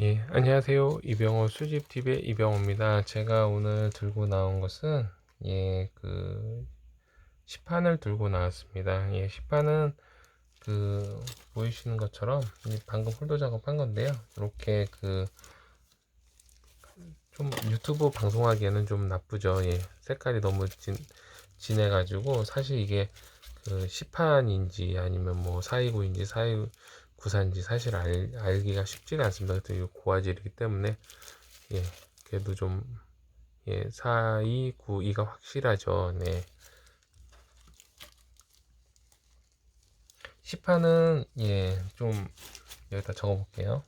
예, 안녕하세요. 이병호 수집TV의 이병호입니다. 제가 오늘 들고 나온 것은, 예, 그, 시판을 들고 나왔습니다. 예, 시판은, 그, 보이시는 것처럼, 이 방금 홀더 작업한 건데요. 이렇게 그, 좀 유튜브 방송하기에는 좀 나쁘죠. 예, 색깔이 너무 진, 진해가지고, 사실 이게 그 시판인지 아니면 뭐 429인지 429 사인지 사실 알, 알기가 쉽지가 않습니다. 이 고화질이기 때문에 예, 그래도 좀 예, 4292가 확실하죠. 네. 시판은 예, 좀 여기다 적어 볼게요.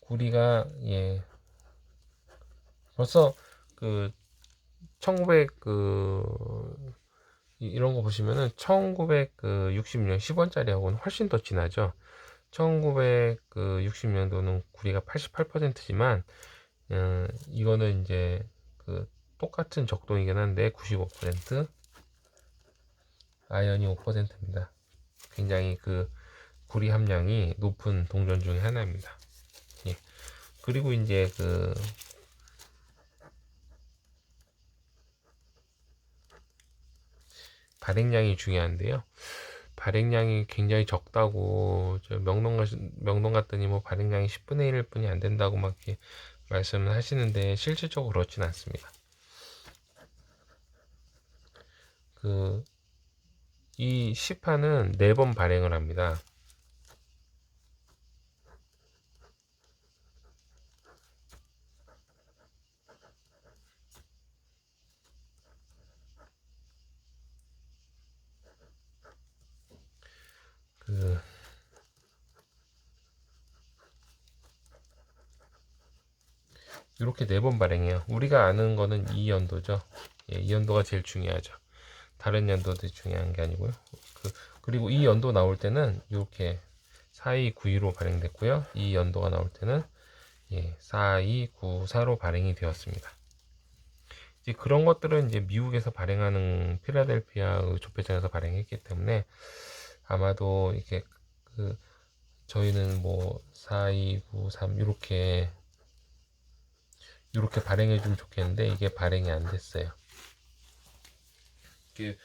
구리가 예 벌써 그 1900, 그, 이런 거 보시면은 1960년 10원짜리하고는 훨씬 더 진하죠. 1960년도는 구리가 88%지만, 음, 이거는 이제 그 똑같은 적동이긴 한데 95%, 아연이 5%입니다. 굉장히 그 구리 함량이 높은 동전 중에 하나입니다. 예. 그리고 이제 그 발행량이 중요한데요. 발행량이 굉장히 적다고 저 명동 가 명동 갔더니 뭐 발행량이 10분의 1일 뿐이 안 된다고 막 이렇게 말씀을 하시는데 실질적으로 그렇진 않습니다. 그 이 시판은 4번 발행을 합니다. 이렇게 네 번 발행해요. 우리가 아는 거는 이 연도죠. 예, 이 연도가 제일 중요하죠. 다른 연도도 중요한 게 아니고요. 그, 그리고 이 연도 나올 때는 이렇게 4292로 발행됐고요. 이 연도가 나올 때는 예, 4294로 발행이 되었습니다. 이제 그런 것들은 이제 미국에서 발행하는 필라델피아 조폐장에서 발행했기 때문에 아마도 이게 그 저희는 뭐 4293 이렇게 이렇게 발행해 주면 좋겠는데 이게 발행이 안 됐어요. 이게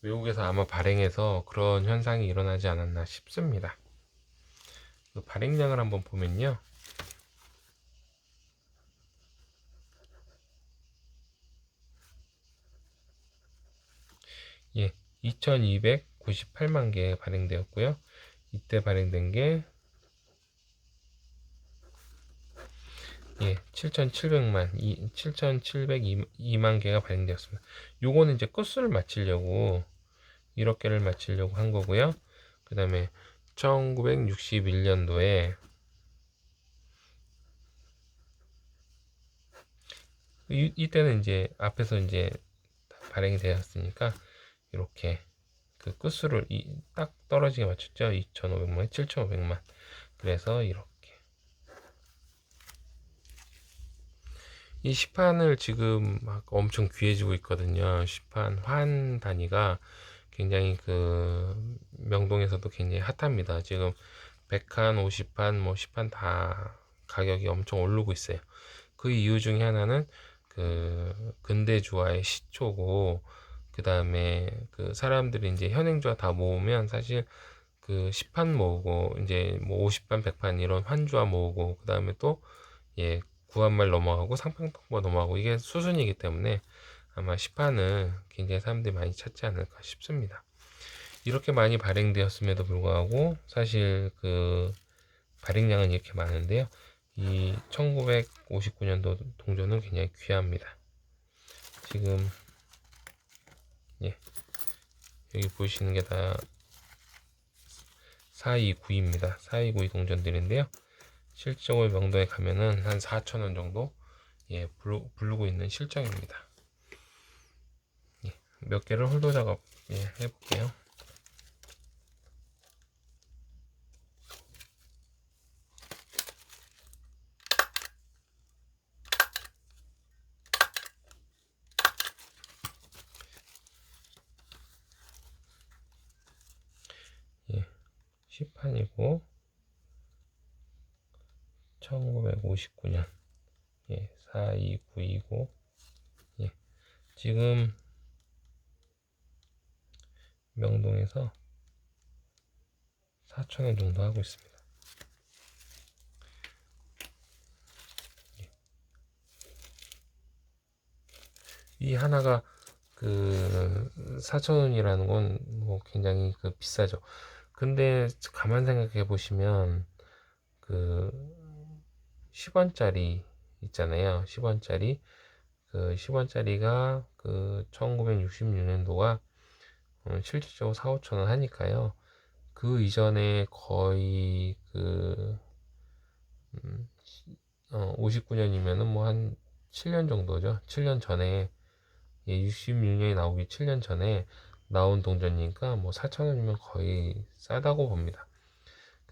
외국에서 아마 발행해서 그런 현상이 일어나지 않았나 싶습니다. 그 발행량을 한번 보면요. 예, 2298만 개 발행되었고요. 이때 발행된 게 예, 7,700만, 7,702만 개가 발행되었습니다. 요거는 이제 끝수를 맞추려고, 1억 개를 맞추려고 한 거고요. 그 다음에 1961년도에 이, 이때는 이제 앞에서 이제 발행이 되었으니까 이렇게 그 끝수를 이, 딱 떨어지게 맞췄죠. 2,500만, 7,500만. 그래서 이렇게 이 시판을 지금 막 엄청 귀해지고 있거든요. 시판 환 단위가 굉장히 그 명동에서도 굉장히 핫합니다. 지금 100판, 50판, 뭐 10판 다 가격이 엄청 오르고 있어요. 그 이유 중에 하나는 그 근대주와의 시초고 그 다음에 그 사람들이 이제 현행주와 다 모으면 사실 그 10판 모으고 이제 뭐 50판, 100판 이런 환주와 모으고 그 다음에 또 예, 구한말 넘어가고 상평통보 넘어가고 이게 수순이기 때문에 아마 시판을 굉장히 사람들이 많이 찾지 않을까 싶습니다. 이렇게 많이 발행되었음에도 불구하고 사실 그 발행량은 이렇게 많은데요. 이 1959년도 동전은 굉장히 귀합니다. 지금 예 여기 보시는 게 다 429입니다. 4292 동전들인데요. 실적을 명도에 가면은 한 4천원 정도 예, 부르, 부르고 있는 실정입니다. 예, 몇 개를 홀도 작업 예, 해볼게요. 예, 시판이고 1959년 예, 42929 예, 지금 명동에서 4,000원 정도 하고 있습니다. 예. 이 하나가 그 4,000원이라는 건 뭐 굉장히 그 비싸죠. 근데 가만 생각해 보시면 그 10원짜리 있잖아요. 10원짜리 그 10원짜리가 그 1966년도가 음, 실질적으로 4, 5천 원 하니까요. 그 이전에 거의 그 음, 어, 59년이면은 뭐 한 7년 정도죠. 7년 전에 예, 66년이 나오기 7년 전에 나온 동전이니까 뭐 4천 원이면 거의 싸다고 봅니다.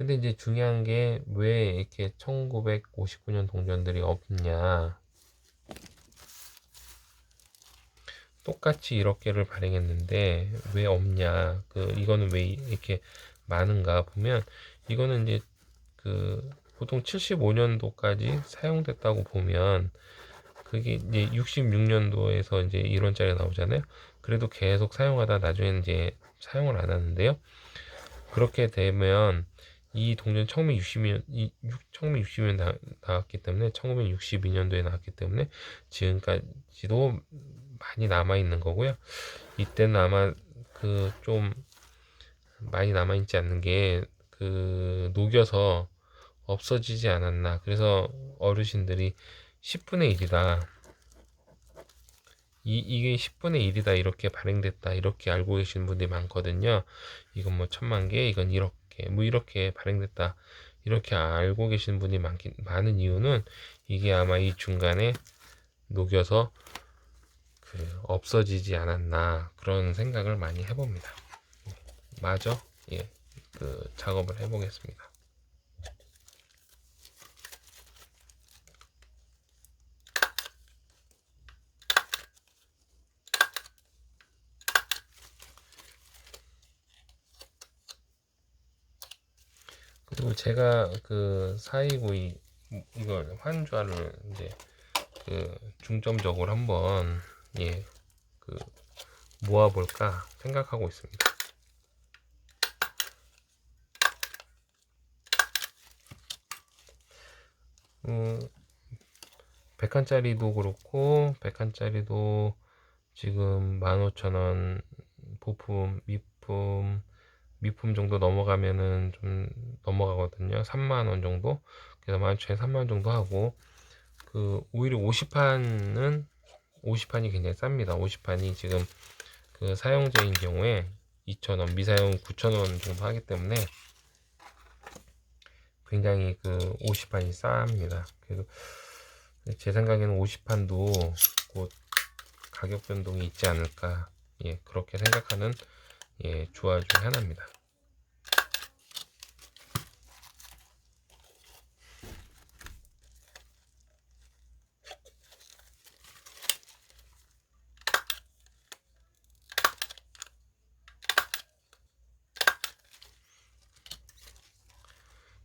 근데 이제 중요한 게 왜 이렇게 1959년 동전들이 없냐? 똑같이 1억 개를 발행했는데 왜 없냐? 그 이거는 왜 이렇게 많은가 보면 이거는 이제 그 보통 75년도까지 사용됐다고 보면 그게 이제 66년도에서 이제 1원짜리 나오잖아요. 그래도 계속 사용하다 나중에는 이제 사용을 안 하는데요. 그렇게 되면 이 동전 1960년, 1960년 나, 나왔기 때문에 1962년도에 나왔기 때문에 지금까지도 많이 남아 있는 거고요. 이때는 아마 그 좀 많이 남아 있지 않는 게 그 녹여서 없어지지 않았나. 그래서 어르신들이 10분의 1이다. 이, 이게 10분의 1이다. 이렇게 발행됐다. 이렇게 알고 계시는 분들이 많거든요. 이건 뭐 천만 개, 이건 1억 개, 뭐 이렇게 발행됐다. 이렇게 알고 계시는 분이 많긴, 많은 이유는 이게 아마 이 중간에 녹여서 그 없어지지 않았나 그런 생각을 많이 해봅니다. 마저 예, 그 작업을 해보겠습니다. 그리고 제가 그4292 이걸 환좌를 이제 그 중점적으로 한번 예 그 모아볼까 생각하고 있습니다. 음, 100칸짜리도 그렇고 100칸짜리도 지금 15,000원 부품, 미품, 미품 정도 넘어가면은 좀 넘어가거든요. 3만 원 정도. 그래서 만초에 3만 원 정도 하고 그 오히려 50판은 50판이 굉장히 쌉니다. 50판이 지금 그 사용자인 경우에 2,000원, 미사용 9,000원 정도 하기 때문에 굉장히 그 50판이 쌉니다. 그래서 제 생각에는 50판도 곧 가격 변동이 있지 않을까. 예, 그렇게 생각하는 예, 주화 중에 하나입니다.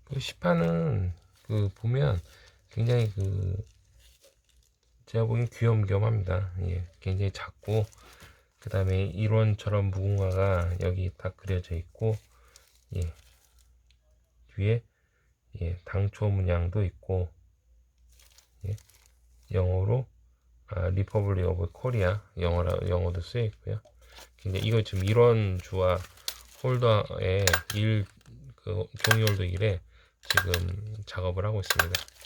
그 시판은 그 보면 굉장히 그 제가 보기엔 귀염귀염합니다. 예, 굉장히 작고 그 다음에 일원처럼 무궁화가 여기 딱 그려져 있고 예, 뒤에 예, 당초 문양도 있고 예, 영어로 아, 리퍼블릭 오브 코리아 영어라 영어도 쓰여 있고요. 굉장히 이거 지금 일원 주와 홀더에 일그 종이 홀더 일에 지금 작업을 하고 있습니다.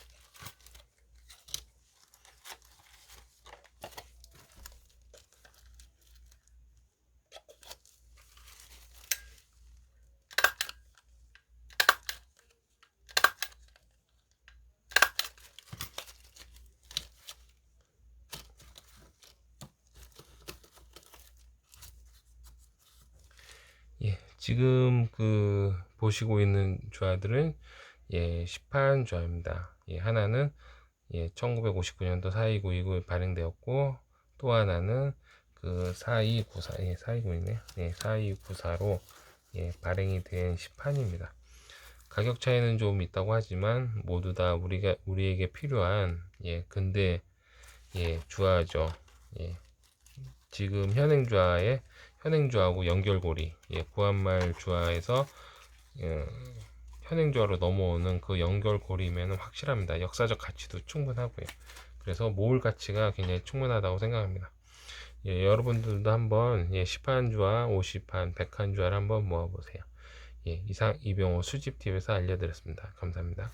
예, 지금 그 보시고 있는 좌들은 예, 시판 좌입니다. 예, 하나는 예, 1959년도 42929 발행되었고 또 하나는 그 4294, 예, 4292네. 예, 4294로 예, 발행이 된 시판입니다. 가격 차이는 좀 있다고 하지만 모두 다 우리가 우리에게 필요한 예 근대 예 주화죠. 예 지금 현행 주화의 현행 주화하고 연결고리 예 구한말 주화에서 예, 현행 주화로 넘어오는 그 연결고리면 확실합니다. 역사적 가치도 충분하고요. 그래서 모을 가치가 굉장히 충분하다고 생각합니다. 예, 여러분들도 한번 예, 10한 주화, 50한, 100한 주화를 한번 모아보세요. 예, 이상 이병호 수집팁에서 알려드렸습니다. 감사합니다.